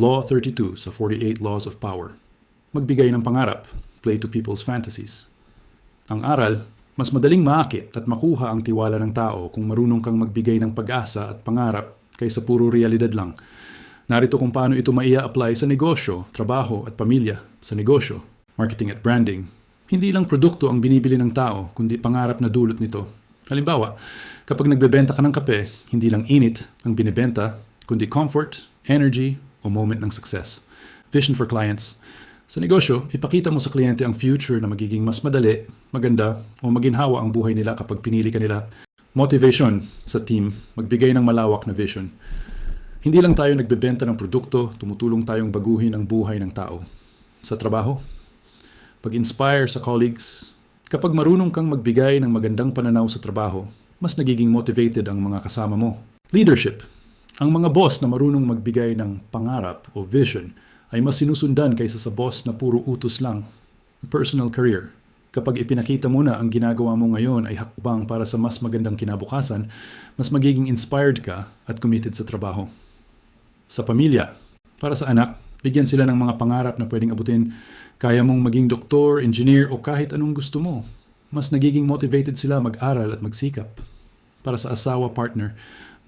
Law 32 sa 48 Laws of Power. Magbigay ng pangarap, play to people's fantasies. Ang aral, mas madaling maakit at makuha ang tiwala ng tao kung marunong kang magbigay ng pag-asa at pangarap kaysa puro realidad lang. Narito kung paano ito maia apply sa negosyo, trabaho at pamilya. Sa negosyo, marketing at branding. Hindi lang produkto ang binibili ng tao, kundi pangarap na dulot nito. Halimbawa, kapag nagbebenta ka ng kape, hindi lang init ang binibenta, kundi comfort, energy, o moment ng success. Vision for clients. Sa negosyo, ipakita mo sa kliyente ang future na magiging mas madali, maganda, o maginhawa ang buhay nila kapag pinili ka nila. Motivation sa team, magbigay ng malawak na vision. Hindi lang tayo nagbebenta ng produkto, tumutulong tayong baguhin ang buhay ng tao. Sa trabaho, pag-inspire sa colleagues, kapag marunong kang magbigay ng magandang pananaw sa trabaho, mas nagiging motivated ang mga kasama mo. Leadership, ang mga boss na marunong magbigay ng pangarap o vision ay mas sinusundan kaysa sa boss na puro utos lang. Personal career. Kapag ipinakita mo na ang ginagawa mo ngayon ay hakbang para sa mas magandang kinabukasan, mas magiging inspired ka at committed sa trabaho. Sa pamilya, para sa anak, bigyan sila ng mga pangarap na pwedeng abutin. Kaya mong maging doktor, engineer o kahit anong gusto mo. Mas nagiging motivated sila mag-aral at magsikap. Para sa asawa, partner,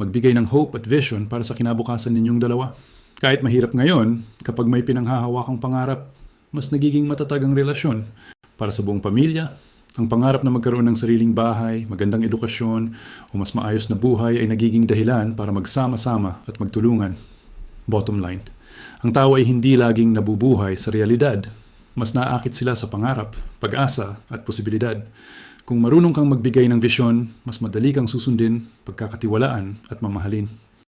magbigay ng hope at vision para sa kinabukasan ninyong dalawa. Kahit mahirap ngayon, kapag may pinanghahawakang pangarap, mas nagiging matatag ang relasyon. Para sa buong pamilya, ang pangarap na magkaroon ng sariling bahay, magandang edukasyon, o mas maayos na buhay ay nagiging dahilan para magsama-sama at magtulungan. Bottom line, ang tao ay hindi laging nabubuhay sa realidad. Mas naakit sila sa pangarap, pag-asa at posibilidad. Kung marunong kang magbigay ng visyon, mas madali kang susundin, pagkakatiwalaan at mamahalin.